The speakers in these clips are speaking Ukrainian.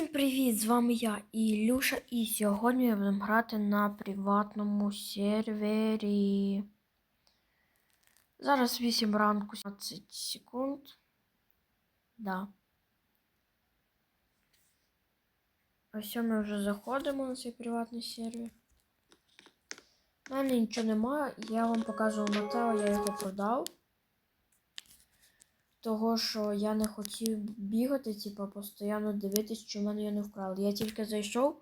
Всім привіт! З вами я Ілюша, і сьогодні ми будемо грати на приватному сервері. Зараз 8 ранку 17 секунд. Да. Ось ми вже заходимо на цей приватний сервер. У мене нічого немає, я вам показував Матео, я його продав. Того, що я не хотів бігати, типу, постійно дивитись, чи в мене його не вкрали. Я тільки зайшов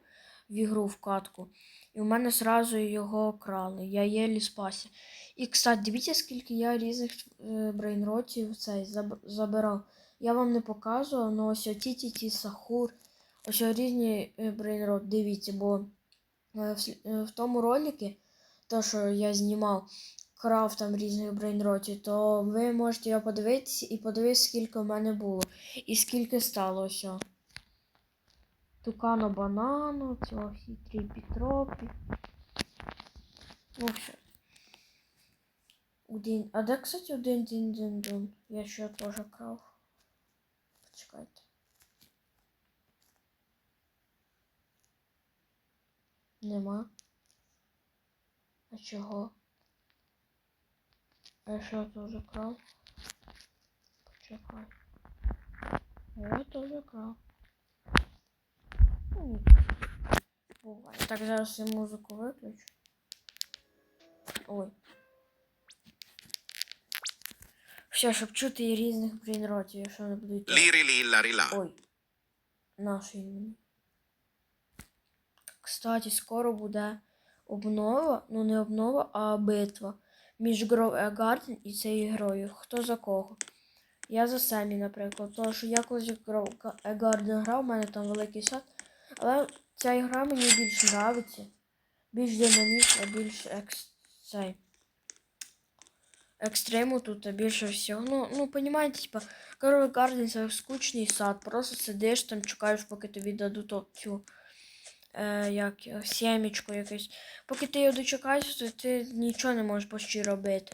в ігру в катку, і в мене сразу його крали. Я єлі спасся. І, кстати, дивіться, скільки я різних е, брейнротів цей забирав. Я вам не показував, але ось оті ті ті сахур, ось різні е, брейнрот, дивіться, бо е, в, тому роликі, то, що я знімав, крав там різних брейнротів, то ви можете його подивитися і подивитися, скільки в мене було. І скільки стало ось. Тукано банану, цього всі тріпі тропі. Ну. Один. А де, кстати, один дин дин дун? Я ще теж крав. Почекайте. Нема. А чого? А я що теж крав? Почекай. Я крав. Ну, ні. Буває. Так, зараз я музику виключу. Ой. Все, щоб чути і різних брейнротів, якщо не будуть. Liri lilla rilla. Ой. Наш імені. Кстати, скоро буде обнова, ну не обнова, а битва між Гров Гарден і цією грою. Хто за кого? Я за Семі, наприклад. Тому що я колись в Гров Гарден грав, у мене там великий сад. Але ця гра мені більш нравиться. Більш динамічна, більш екс... цей. Екстриму тут більше всього. Ну, ну, понімаєте, типа, Гров Гарден це скучний сад. Просто сидиш там, чекаєш, поки тобі дадуть цю е, як, його, сімечку якусь. Поки ти його дочекаєшся, то ти нічого не можеш почти робити.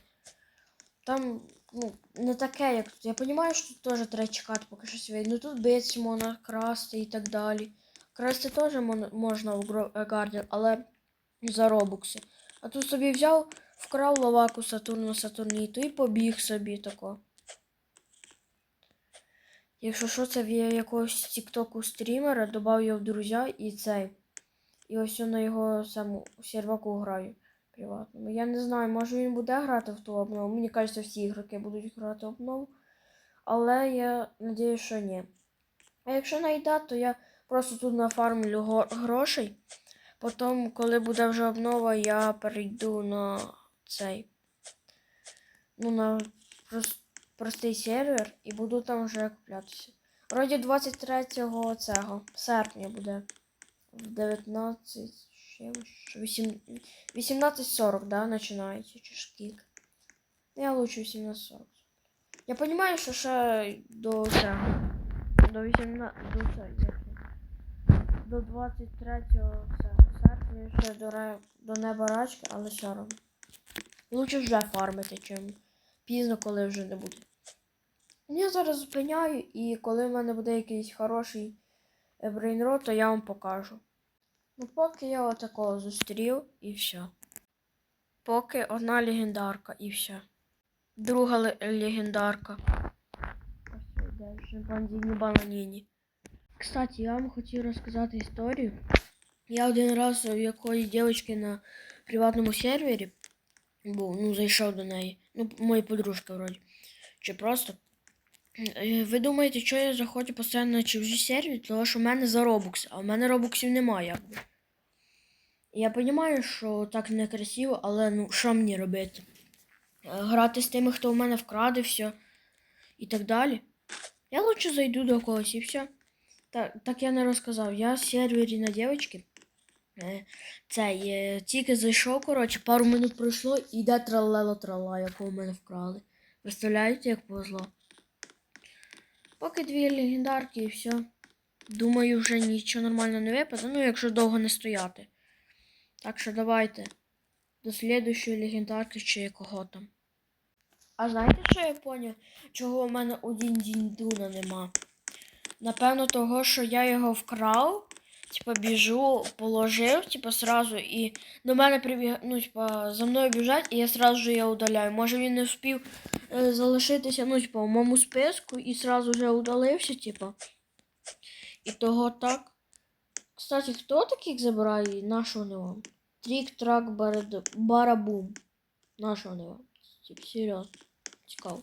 Там, ну, не таке, як тут. Я розумію, що тут теж треба чекати, поки щось вийде. Ну тут битися можна, красти і так далі. Красти теж можна в Гарден, але за робокси. А тут собі взяв, вкрав лаваку Сатурну Сатурніту і побіг собі тако. Якщо що, це я якогось тіктоку стрімера, додав його в друзя і цей. І ось на його саму серваку граю приватному. Я не знаю, може він буде грати в ту обнову. Мені кажеться, всі ігроки будуть грати в обнову. Але я надію, що ні. А якщо найде, то я просто тут нафармлю грошей. Потім, коли буде вже обнова, я перейду на цей. Ну, на простий сервер і буду там вже куплятися. Вроді 23 цього серпня буде. В 19. чимось, 18.40, да, починається чи. Я лучше 18.40. Я розумію, що ще до цього. До 18. До. До 23 цього серпня ще до, до неба рачки, але все одно. Лучше вже фармити, чим пізно, коли вже не буде. Я зараз зупиняю, і коли в мене буде якийсь хороший брейнрот, то я вам покажу. Ну, поки я отакого зустрів і все. Поки одна легендарка і все. Друга ле- легендарка. Шимпанзіні бананіні. Кстати, я вам хотів розказати історію. Я один раз в якоїсь дівчинки на приватному сервері був, ну, зайшов до неї. Ну, моя подружка вроді. Чи просто. Е, Ви думаєте, що я заходжу постійно на чужі сервері, тому що в мене за робокс, а в мене робоксів немає. Я розумію, що так некрасиво, але ну що мені робити? Е, Грати з тими, хто в мене вкраде все і так далі. Я лучше зайду до когось і все. Так, так я не розказав. Я в сервері на дівчатки. Е, Цей е, тільки зайшов, коротше, пару минут пройшло і йде тралело трала, якого в мене вкрали. Представляєте, як повезло? Поки дві легендарки і все. Думаю, вже нічого нормально не випаде, ну якщо довго не стояти. Так що давайте. До слідущої легендарки чи якого там. А знаєте, що я поняв? Чого в мене один Діндуна нема? Напевно, того, що я його вкрав, типа біжу, положив, типа сразу, і до мене прибіг, ну, типа, за мною біжать, і я сразу же я удаляю. Може він не е, залишитися, ну, типа, в моєму списку і сразу же удалився, типа. І того так. Кстати, хто таких забирає? Нашого не вам? Трік, трак, барабум. Нашого не вам. Тип, серйозно. Цікаво.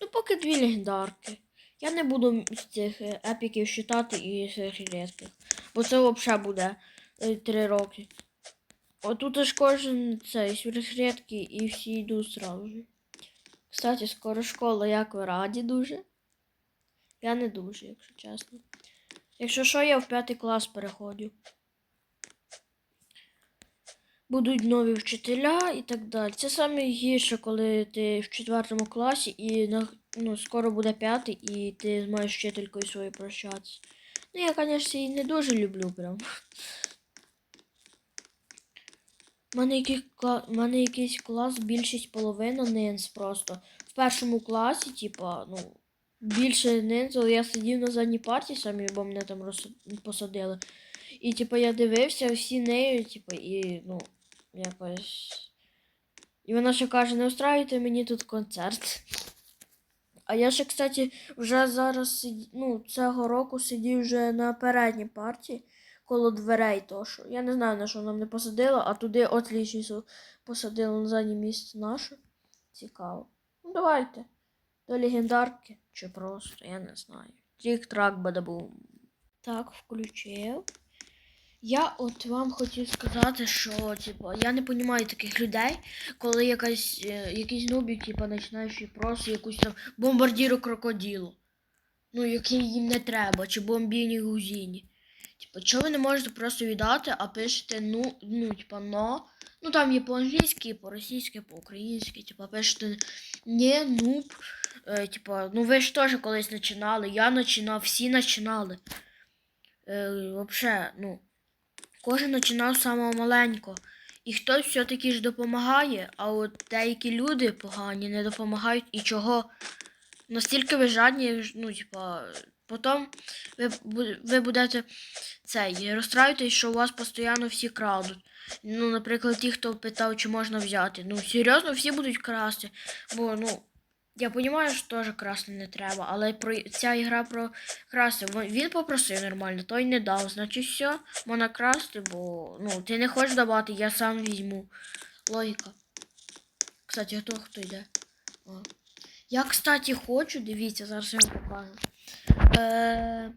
Ну, поки дві легендарки. Я не буду з цих е, епіків считати і цих рідких. Бо це взагалі буде е, три роки. Отут ж кожен цей сверхрідкий і всі йдуть сразу. Кстати, скоро школа, як ви раді дуже? Я не дуже, якщо чесно. Якщо що, я в п'ятий клас переходжу. Будуть нові вчителя і так далі. Це саме гірше, коли ти в четвертому класі і ну, скоро буде п'ятий, і ти маєш вчителькою своєю прощатися. Ну, я, звісно, її не дуже люблю прям. У мене, мене якийсь клас, більшість половина нинс просто. В першому класі, типа, ну, більше нинс, але я сидів на задній парті самі, бо мене там розсад- посадили. І, типу, я дивився всі нею, типу, і, ну, якось. І вона ще каже, не устраюйте мені тут концерт. А я ще, кстати, вже зараз сиді- ну, цього року сидів вже на передній парті коло дверей, то що. Я не знаю, на що нам не посадили, а туди отлічницю посадили на заднє місце наше. Цікаво. Ну, давайте. До легендарки. Чи просто, я не знаю. Трік-трак бадабум. Так, включив. Я от вам хотів сказати, що типу, я не розумію таких людей, коли якась, е, якийсь нубік, типу, починаючи просто якусь там бомбардіру крокодилу. Ну, який їм не треба, чи бомбіні гузіні. Типу, чого ви не можете просто віддати, а пишете ну, ну, типу, но. Ну там є по-англійськи, по-російськи, по-українськи, типу, пишете не, нуб. Е, типу, ну ви ж теж колись починали, я починав, всі починали. Е, Взагалі, ну. Кожен починав з самого маленького. І хтось все-таки ж допомагає, а от деякі люди погані не допомагають і чого. Настільки ви жадні, ну, типа, потім ви, ви будете цей, розстраюєтесь, що у вас постійно всі крадуть. Ну, наприклад, ті, хто питав, чи можна взяти. Ну, серйозно, всі будуть красти. Бо, ну, я розумію, що теж красти не треба, але про ця ігра про красти. Він попросив нормально, той не дав. Значить, все, можна красти, бо ну, ти не хочеш давати, я сам візьму. Логіка. Кстати, хто хто йде? О. Я, кстати, хочу, дивіться, зараз я вам покажу. Е...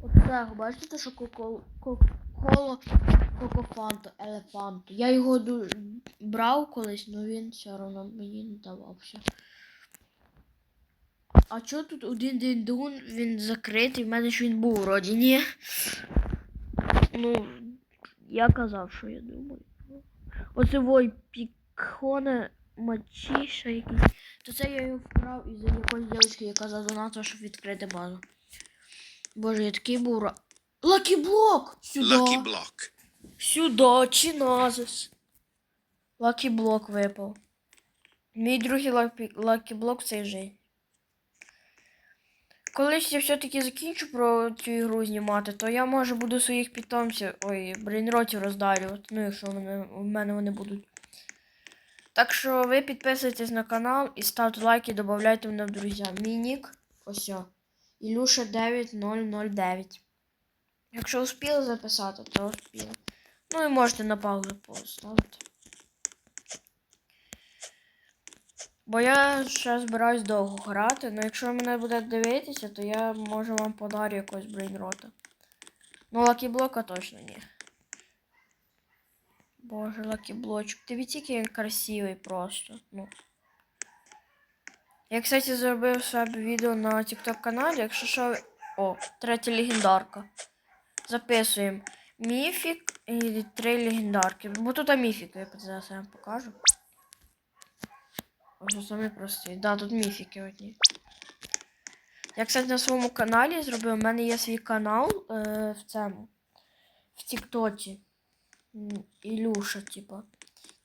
Оце, бачите, що коко... коло Кокофанту, елефанту. Я його брав колись, але він все одно мені не давався. А чого тут один день дун, він закритий, в мене ж він був вроді, ні. Ну, я казав, що я думаю. Оце вой пікхоне мачіша якийсь. То це я його вкрав із якоїсь дівчинки, яка задонатила, щоб відкрити базу. Боже, я такий був. ра- Лакі блок! Сюди! Lucky block. Сюди, чи назис. Лакі блок випав. Мій другий лакі, лакі блок цей же. Колись я все-таки закінчу про цю ігру знімати, то я може буду своїх питомців, ой, брейнротів роздарювати, ну якщо в мене, в мене вони будуть. Так що ви підписуйтесь на канал і ставте лайки, додавайте мене в друзі. Мій нік, ось. Ілюша 9009. Якщо успіли записати, то успіли. Ну і можете на паузу поставити. Бо я ще збираюсь довго грати, але якщо ви мене будете дивитися, то я може вам подарю якогось брейнрота. Ну, лакіблока точно ні. Боже, лакіблочок. Дивіться, який він красивий просто. Ну. Я, кстати, зробив собі відео на TikTok каналі, якщо що. О, третя легендарка. Записуємо. Міфік і три легендарки. Бо тут міфіки, я зараз вам покажу. Ось самі прості. Да, тут міфіки одні. Я, кстати, на своєму каналі зробив. У мене є свій канал е, в цьому. В Тіктоці. Ілюша, типа.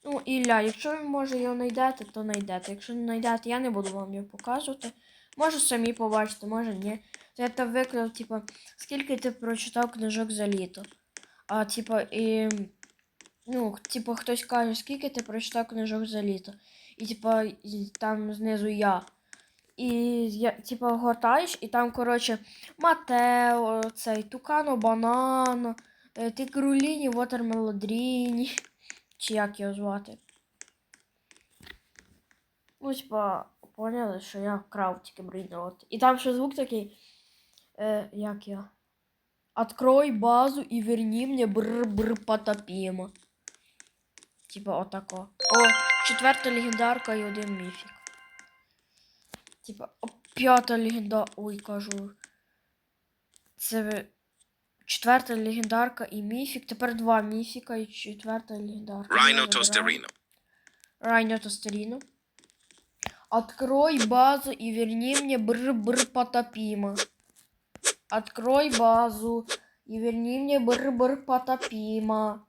Ну, Ілля, якщо ви може його знайдете, то знайдете. Якщо не знайдете, я не буду вам його показувати. Може самі побачите, може ні. Я там виклав, типа, скільки ти прочитав книжок за літо. А типа, і. Ну, типа, хтось каже, скільки ти прочитав книжок за літо. І типа, і там знизу я. І я, типа, гортаєш, і там, коротше, Матео, цей Тукано Банано, е, Тикруліні, Вотермелодріні. Чи як його звати? Ну, типа, поняли, що я вкрав тільки брейнрот. І там ще звук такий. Е, як я? Открой базу і верни мне бр-бр потопімо. Типа отако. О, четверта легендарка і один міфік. Типа, п'ята легенда. Ой, кажу. Це четверта легендарка і міфік. Тепер два міфіка і четверта легендарка. Rhino вибираю. Райно Тостерину. Открой базу и верни мне бр-бр потопимо. Открой базу и верни мне бр-бр потопимо.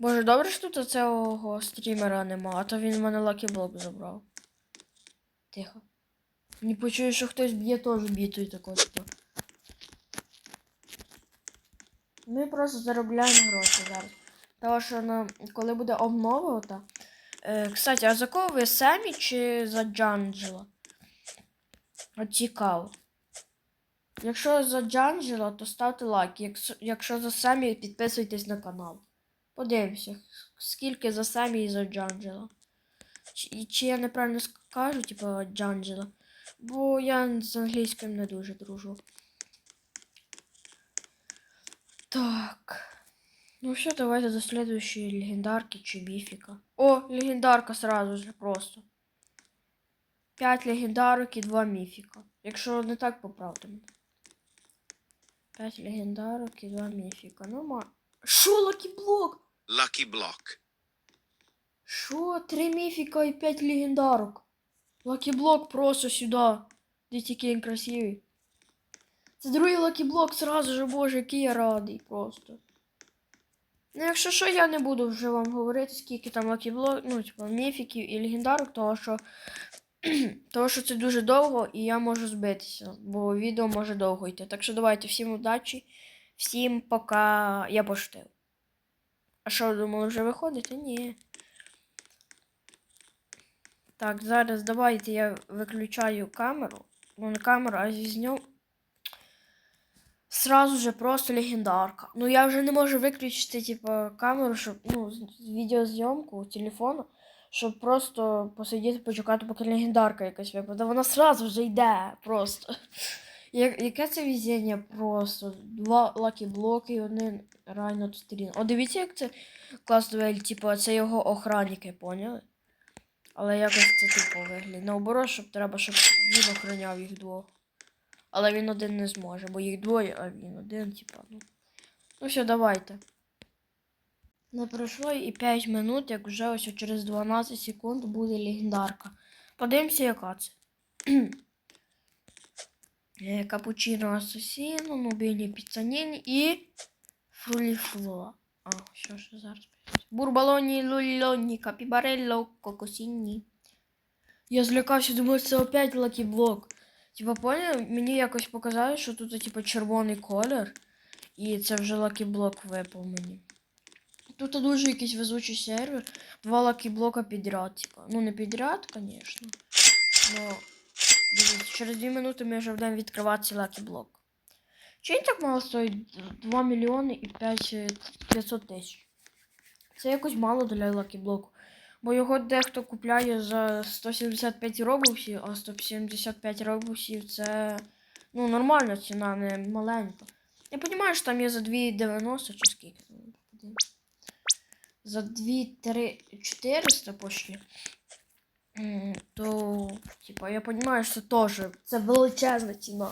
Боже, добре, що тут цього стрімера нема, а то він в мене лакіблок забрав. Тихо. Не почую, що хтось б'є теж бітою тако. типу. Ми просто заробляємо гроші зараз. Тому що ну, коли буде обнова ота. Е, кстати, а за кого ви самі чи за Джанджела? От цікаво. Якщо за Джанджела, то ставте лайк. Якщо за самі, підписуйтесь на канал. Подивимося, скільки за самі і за Джанджела. Чи, чи я неправильно скажу, типу Джанджела. Бо я з англійським не дуже дружу. Так. Ну все, давайте до следующей легендарки чи мифика. О, легендарка сразу же просто. П'ять легендарок і два міфіка. Якщо не так, поправте мене. П'ять легендарок і два міфіка. Ну ма. Шо, лакіблок? Lucky Block. Шо, три міфіка і п'ять легендарок. Лакіблок просто сюди. Де він красивий. Це другий лакіблок сразу же, боже, який я радий просто. Ну, якщо що, я не буду вже вам говорити, скільки там лакіблок, ну, типу, міфіків і легендарок, того що, того, що це дуже довго і я можу збитися, бо відео може довго йти. Так що давайте всім удачі, всім пока. Я поштив. Що, думали, вже виходите? Ні. Так, зараз давайте я виключаю камеру. Ну, не камеру, а з нього. Сразу же просто легендарка. Ну я вже не можу виключити, типа, камеру, щоб, ну, відеозйомку телефону, щоб просто посидіти, почекати, поки легендарка якась випаде. Вона сразу вже йде просто. Яке це везіння просто? Два лакі блоки один реально стрін. О, дивіться, як це клас дуель, типу, це його охранники, поняли? Але якось це тупо виглядає. Наоборот, щоб треба, щоб він охороняв їх двох. Але він один не зможе, бо їх двоє, а він один, типа, ну. Ну все, давайте. Не пройшло і 5 минут, як вже ось через 12 секунд буде легендарка. Подивимося, яка це. Е, Капучино Асасіно, Нубіні Піцаніні і Фруліфло. А, що ж зараз? Бурбалоні, лульоні, капібарелло, кокосінні. Я злякався, думаю, це опять лакіблок. Типа, поняв, мені якось показали, що тут, типа, червоний колір. І це вже лакіблок випав мені. Тут дуже якийсь везучий сервер. Два лакіблока підряд, типа. Ну, не підряд, звісно. Но через 2 минути ми вже будемо відкривати лакіблок. Чи він так мало стоїть? 2 мільйони і 5, е, 500 тисяч. Це якось мало для лакіблоку. Бо його дехто купляє за 175 робоксів, а 175 робоксів це ну, нормальна ціна, не маленька. Я розумію, що там є за 2,90 чи скільки. За 2 400 почти. То, типа, я розумію, що теж це величезна ціна.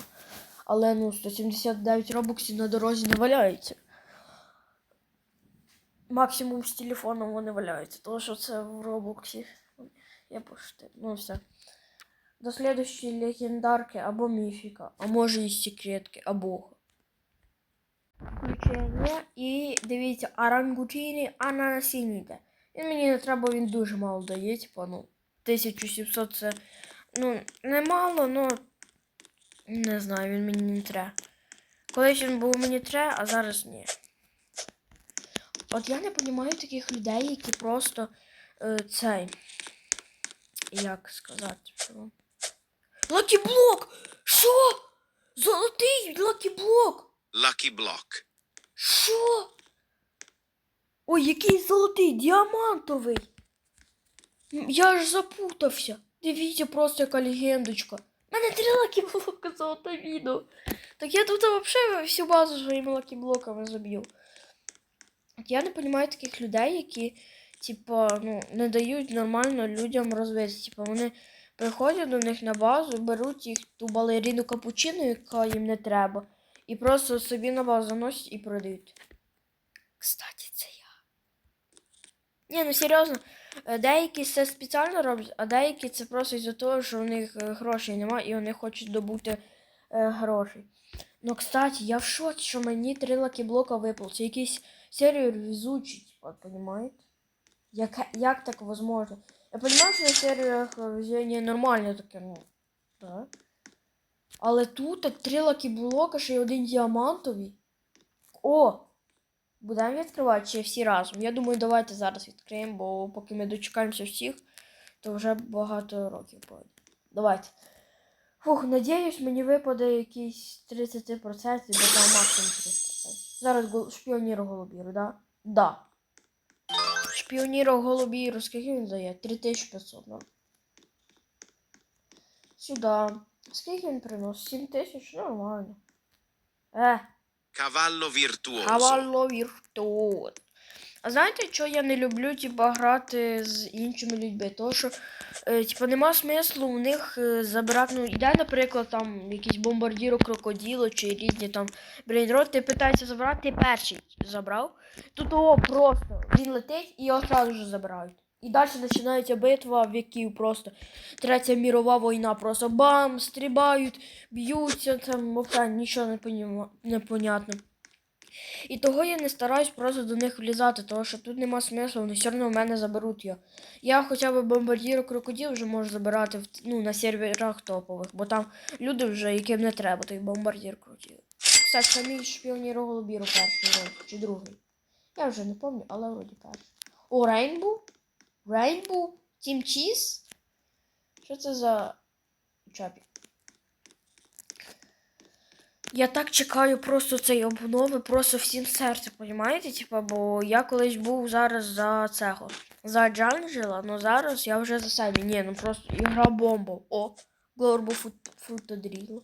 Але ну 179 робоксів на дорозі не валяється. Максимум з телефоном вони валяються, тому що це в Роблоксі. Я пошти. Ну все. До следующей легендарки або міфіка, а може і секретки, або. Включення. І дивіться, арангутіні ананасініде. Він мені не треба, він дуже мало дає, типа, ну, 1700 це. Ну, не мало, ну. Не знаю, він мені не треба. Колись він був мені треба, а зараз ні. От я не розумію таких людей, які просто е, цей. Як сказати. Лакіблок! Що? Золотий лакіблок! Block. Що? Ой, який золотий, діамантовий. Я ж запутався. Дивіться просто яка легендочка. Мене три лакіблока золоте відео. Так я тут взагалі всю базу своїми лакіблоками заб'ю. Я не розумію таких людей, які, типа, ну, не дають нормально людям розвитися. Типа, вони приходять до них на базу, беруть їх ту балерину капучино, яка їм не треба, і просто собі на базу заносять і продають. Кстати, це я. Ні, ну серйозно, деякі це спеціально роблять, а деякі це просто із-за того, що у них е, грошей немає і вони хочуть добути е, грошей. Ну, кстати, я в шоці, що мені три лакіблока випало. Це якийсь сервер везучий, понимаете? Як, як так возможно? Я понимаю, що на е, везення нормально таке, ну. Да? Але тут так три лакіблока, ще й один діамантовий. О! Будемо відкривати чи всі разом? Я думаю, давайте зараз відкриємо, бо поки ми дочекаємося всіх, то вже багато років пройде. Давайте. Фух, надіюсь, мені випаде якийсь 30%, бо там максимум 30%. Зараз гол... шпіоніру голубіру, да? Да. Шпіоніру голубіру, скільки він дає? 3500, да? Сюди. Скільки він приносить? 7000? Нормально. Е. Cavallo virtuoso. Кавало Віртуот. А знаєте, що я не люблю, типа, грати з іншими людьми? Тому що, е, нема смислу у них е, забирати. Ну, йде, наприклад, там якийсь бомбардіро крокоділо чи різні там брейнрот, ти питаєшся забрати, ти перший забрав. Тут о, просто він летить і його одразу ж забирають. І далі починається битва віків просто. Третя мірова війна, просто бам, стрибають, б'ються, там взагалі нічого не, поніма... не. І того я не стараюсь просто до них влізати, тому що тут нема смислу, вони все одно в мене заберуть його. Я хоча б бомбардіру крокодил вже можу забирати ну, на серверах топових, бо там люди вже, яким не треба, той бомбардір крокодил. Кстати, самі шпіоніру голубіру перший чи другий. Я вже не пам'ятаю, але вроді перший. О, Рейнбу? Рейнбу? Тім Чіз? Що це за чапі? Я так чекаю просто цей обнови, просто всім серцем, понімаєте? Типа, бо я колись був зараз за цього. За Джанджела, але зараз я вже за себе. Ні, ну просто ігра бомба. О, Глорбу Футодріл.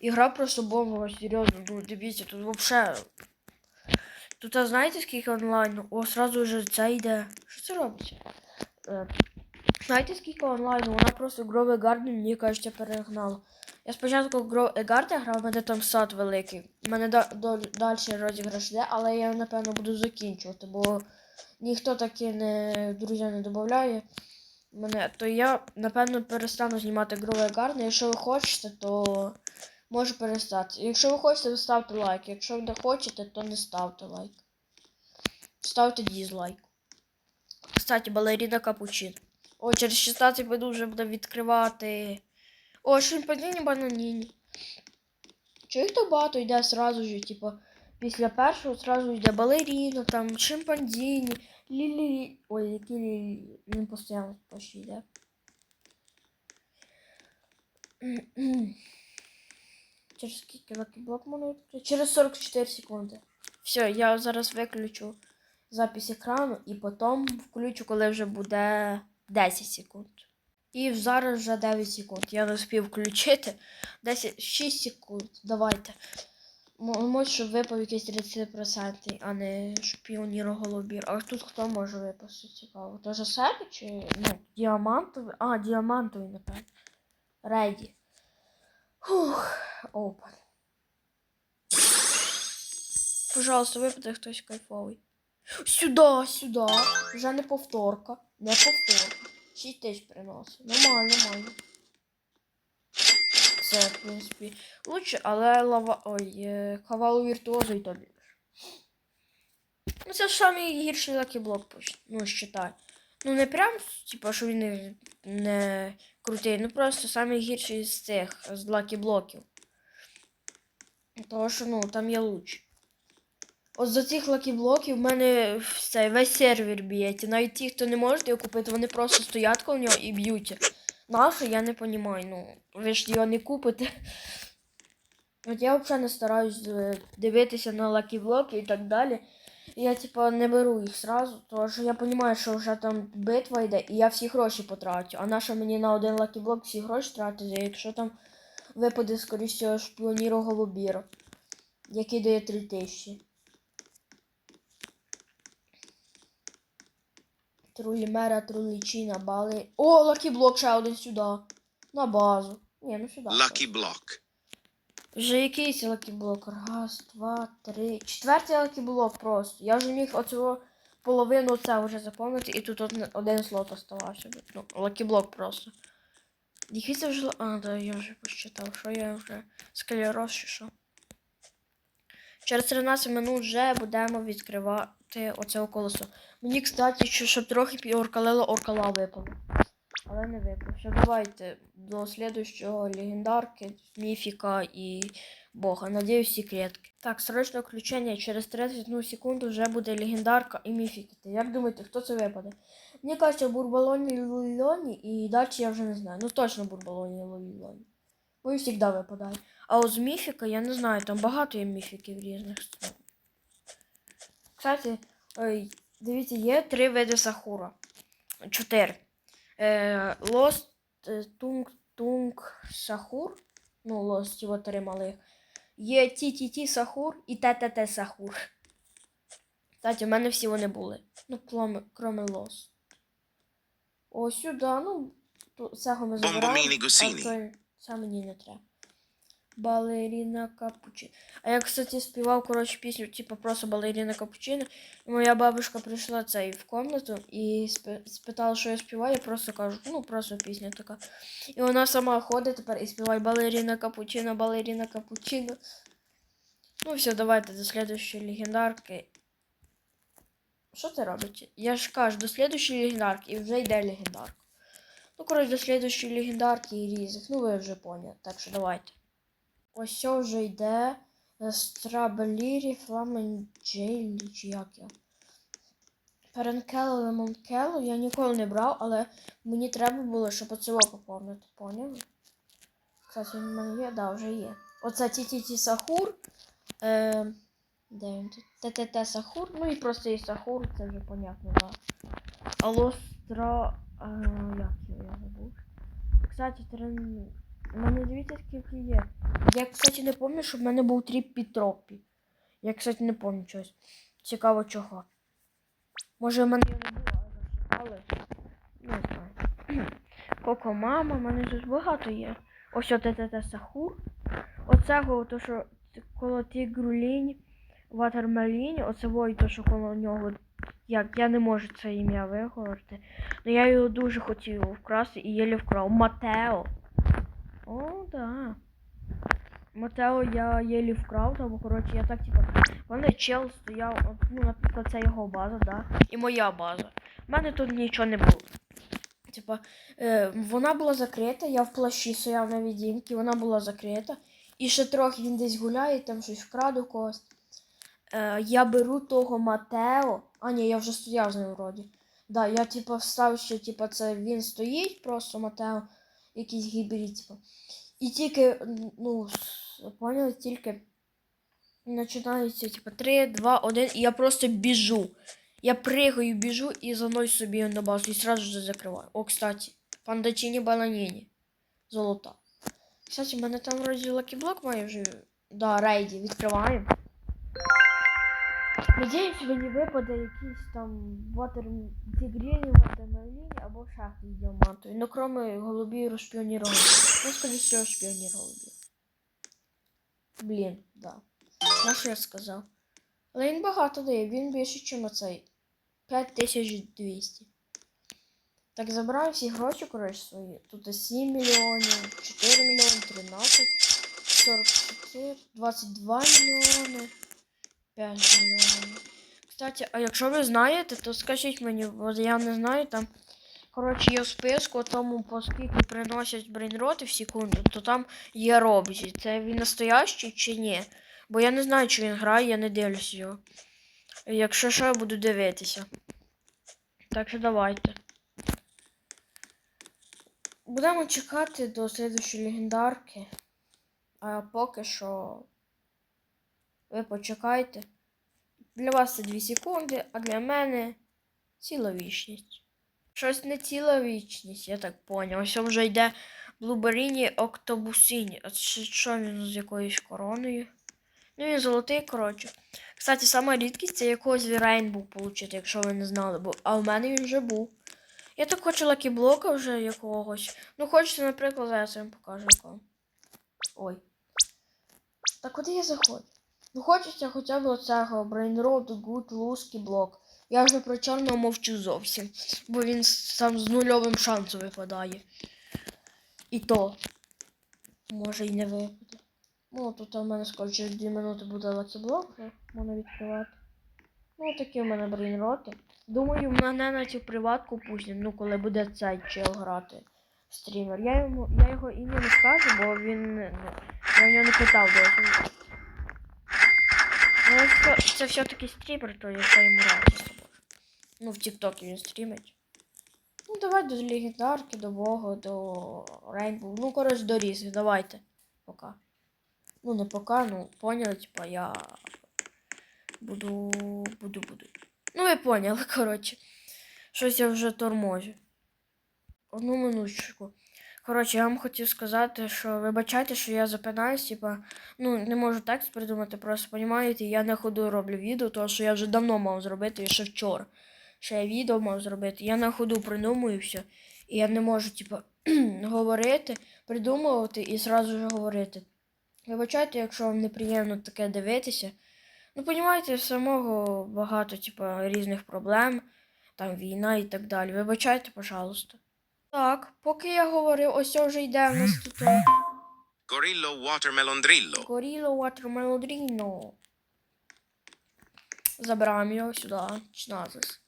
Ігра просто бомбова, серйозно. Ну, дивіться, тут вообще. Тут, а знаєте, скільки онлайну? О, сразу вже це йде. Що це робиться? Е, знаєте, скільки онлайну? Вона просто Грове Гарден, мені кажеться, перегнала. Я спочатку Гро Егарта грав, у мене там сад великий. У мене далі розіграш йде, але я напевно буду закінчувати, бо ніхто таки не друзі не додає мене, то я напевно перестану знімати Грове Гарден. Якщо ви хочете, то можу перестати. Якщо ви хочете, то ставте лайк. Якщо ви не хочете, то не ставте лайк. Ставте дізлайк. Кстати, балеріна капучин. О, через 16 минут вже буде відкривати. О, шимпаніні бананіні. Чого їх так багато йде сразу ж, типу, після першого сразу йде балеріна, там, шимпанзіні, лілі. Ой, які лілі. Він постійно почти йде. Через скільки лакіблок можна? Через 44 секунди. Все, я зараз виключу запис екрану і потім включу, коли вже буде 10 секунд. І зараз вже 9 секунд. Я не спів включити. 10, 6 секунд. Давайте. Може, щоб випав якийсь 30%, а не шпіонір голубір. А тут хто може випасти цікаво? То за себе чи ну, діамантовий? А, діамантовий, напевно. Рейді. Фух, опен. Пожалуйста, випаде хтось кайфовий. Сюда, сюда. Вже не повторка. Не повторка. 6 тисяч приносить. Нормально, нормально. Це, в принципі, лучше, але лава. Ой, е, кавалу віртуозу і то більше. Ну, це ж самий гірший лакіблок, ну, считай. Ну, не прям, типа, що він не, не крутий, ну просто самий гірший з цих, з лакіблоків. Тому що, ну, там є луч. От за цих лакіблоків в мене цей, весь сервер б'ється. Навіть ті, хто не може його купити, вони просто стоять коло нього і б'ються. Нащо, я не розумію. Ну, ви ж його не купите. От я взагалі не стараюсь е, дивитися на лакіблоки і так далі. Я, типа, не беру їх сразу, тому що я розумію, що вже там битва йде, і я всі гроші потрачу. А нащо мені на один лакіблок всі гроші тратити, якщо там випаде, скоріше шпіоніру голубіро, який дає 3000. Трулімера, трулічина, бали. О, лакіблок ще один сюди. На базу. Ні, ну сюди. Block. Вже якийсь лакіблок. Раз, два, три. Четвертий лакіблок просто. Я вже міг оцього половину це вже запомнити, і тут один, слот оставався. Ну, лакіблок просто. Який це вже. А, да, я вже посчитав, що я вже склероз чи що. Через 13 минут вже будемо відкривати оце колесо. Мені, кстати, що- щоб трохи піоркалило оркала випало. Але не випав. Давайте до слідущого легендарки, міфіка і бога. Надіюсь, секретки. Так, срочне включення. Через 31 секунду вже буде легендарка і міфіка. Як думаєте, хто це випаде? Мені кажеться, Бурбалоні і Лулілоні, і далі я вже не знаю. Ну точно Бурбалоні і Лулілоні. Бо і завжди випадають. А от з міфіка я не знаю, там багато є міфіків різних. Кстати, ой, дивіться, є три види сахура. Чотири. Е, Лост е, Тунг Тунг Сахур. Ну, Лост його три малих. Є Ті-Ті-Ті Сахур і ТТТ Сахур. Кстати, в мене всі вони були. Ну, кроме, кроме Лост. Ось сюди, ну, цього ми забираємо. Це мені не треба. Балеріна Капучино. А я, кстати, співав, коротше, пісню, типу, просто балеріна Капучино. І моя бабушка прийшла цей в комнату і спитала, що я співаю. Я просто кажу, ну просто пісня така. І вона сама ходить тепер і співає балеріна Капучино, балеріна Капучино. Ну все, давайте до слідущої легендарки. Що це робить? Я ж кажу, до слідущої легендарки і вже йде легендарка. Ну, коротше, до слідущої легендарки і різних. Ну, ви вже поняли. Так що давайте. Ось це вже йде е, Страбелірі, Фламенджейлі, чи як я. Перенкело, Лемонкело я ніколи не брав, але мені треба було, щоб оцього поповнити, поняли? Кстати, він в мене є, да, вже є. Оце Ті-Ті-Ті Сахур. Е, де він тут? ТТТ Сахур. Ну і просто є Сахур, це вже понятно, да. Алло, Стра... А, як я забув? Кстати, трен... У мене дивіться, скільки є. Я, кстати, не пам'ятаю, щоб в мене був тріп під. Я, кстати, не пам'ятаю щось. Цікаво чого. Може, в мене його не було, але. Не знаю. Коко мама, в мене тут багато є. Ось ТТТ Сахур. Оцего, то, що коло Тігрулінь, Ватермелінь, оце вой, то, що коло нього. Як я не можу це ім'я виговорити. Ну я його дуже хотів вкрасти і єлі вкрав. Матео. О, да. Матео я єлі вкрав, тому коротше я так типа. В мене чел стояв, ну, наприклад, це його база, да. І моя база. У мене тут нічого не було. Типа, е, вона була закрита, я в плащі стояв на відімки, вона була закрита. І ще трохи він десь гуляє, там щось вкраду когось. Е, я беру того Матео. А, ні, я вже стояв з ним вроді. Да, я типа встав, що типа це він стоїть, просто Матео, якийсь гібрид, типа. І тільки, ну, поняли, тільки починається, типа, 3, 2, 1, і я просто біжу. Я пригаю, біжу і за мною собі на базу і сразу же закриваю. О, кстати, пандачині бананіні. Золота. Кстати, в мене там вроді лакіблок має вже. Да, рейді, відкриваємо. Надіюсь, мені випаде якийсь там ватер тігріні, ватермеліні або шахти з діамантою. Ну, кроме голубі розшпіоніровані. Ну, скоріше всього, шпіоніровані. Блін, да. На що я сказав? Але він багато дає, він більше, ніж оцей. 5200. Так, забираю всі гроші, коротше, свої. Тут 7 мільйонів, 4 мільйони, 13, 44, 22 мільйони, 5 мільйонів. Кстати, а якщо ви знаєте, то скажіть мені, бо я не знаю там. Коротше, є в списку тому, по скільки приносять брейнроти в секунду, то там є Робзі. Це він настоящий чи ні? Бо я не знаю, чи він грає, я не дивлюсь його. Якщо що, я буду дивитися. Так що давайте. Будемо чекати до слідчої легендарки. А поки що. Ви почекайте. Для вас це 2 секунди, а для мене ціла вічність. Щось не ціла вічність, я так поняв. Ось вже йде Блуберіні Октобусіні. А що він з якоюсь короною? Ну він золотий, коротше. Кстати, сама рідкість це якогось Рейнбоу получити, якщо ви не знали, бо а в мене він вже був. Я так хочу лакіблока вже якогось. Ну, хочете, наприклад, я вам покажу. Ой. Так куди я заходжу? Ну хочеться хоча б оцього Brain Road Good Lucky блок. Я вже про чорного мовчу зовсім, бо він сам з нульовим шансом випадає. І то. Може і не випаде. Ну, тут у мене скоро через 2 минути буде лакіблок, можна відкривати. Ну, такі в мене брейнроти. Думаю, в мене на цю приватку пустять, ну коли буде цей чел грати. Стрімер. Я йому я його ім'я не скажу, бо він. Я в нього не питав досі. Ну, це, це все-таки стрімер, то я йому радість. Ну, в Тіктокі він стрімить. Ну, давай до легендарки, до Бога, до Рейнбоу. Ну, коротше, до різних, давайте. Пока. Ну, не пока, ну, поняли, типа, я буду. буду, буду. Ну, ви поняли, коротше. Щось я вже торможу. Одну минуточку. Коротше, я вам хотів сказати, що вибачайте, що я запинаюсь, типа, ну, не можу текст придумати, просто понімаєте, я на ходу роблю відео, тому що я вже давно мав зробити, і ще вчора. Ще я відео мав зробити. Я на ходу придумую все. І я не можу, типа, говорити, придумувати і зразу ж говорити. Вибачайте, якщо вам неприємно таке дивитися. Ну, понімаєте, самого багато, типа, різних проблем, там війна і так далі. Вибачайте, пожалуйста. Так, поки я говорив, ось вже йде в нас тут. Gorillo Watermelon Drillo. Горіло Watermelodrino. Забираємо його сюди, Чназис.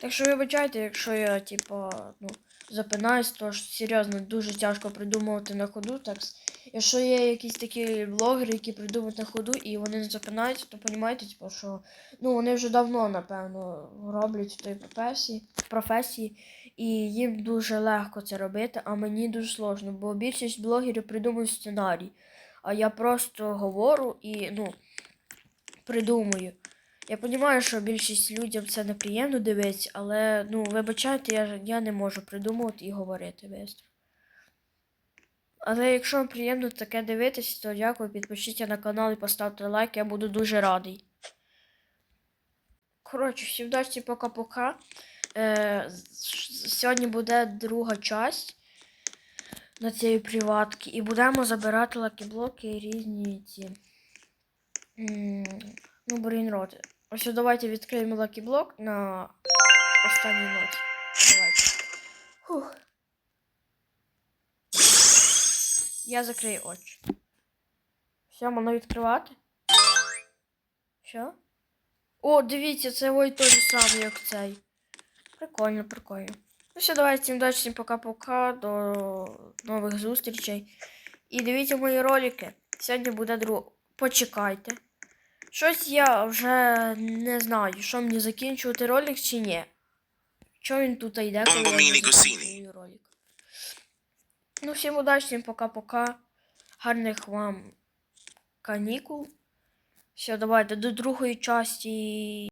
Так що вибачайте, якщо я, типа, ну, запинаюсь, то ж серйозно дуже тяжко придумувати на ходу текст. Якщо є якісь такі блогери, які придумують на ходу і вони не запинаються, то розумієте, типу, що ну, вони вже давно, напевно, роблять в тій професії, професії, і їм дуже легко це робити, а мені дуже сложно, бо більшість блогерів придумують сценарій. А я просто говорю і ну, придумую. Я розумію, що більшість людям це неприємно дивитися, але ну, вибачайте, я, я не можу придумувати і говорити швидко. Але якщо вам приємно таке дивитися, то дякую, підпишіться на канал і поставте лайк, я буду дуже радий. Коротше, всім вдачі пока-пока. Е, сьогодні буде друга часть на цієї приватки. І будемо забирати лакіблоки і різні ці. Ну, брейнроти. Ось давайте відкриємо лакіблок на останній ноті. Давайте. Фух. Я закрию очі. Все, можна відкривати. Що? О, дивіться, це ой той же самий, як цей. Прикольно, прикольно. Ну все, давайте всім далі, всім пока-пока. До нових зустрічей. І дивіться мої ролики. Сьогодні буде друг. Почекайте. Щось я вже не знаю, що мені закінчувати ролик чи ні. Що він тут йде, коли я ролик. Ну, всім удачі, всім пока-пока. Гарних вам канікул. Все, давайте до другої часті.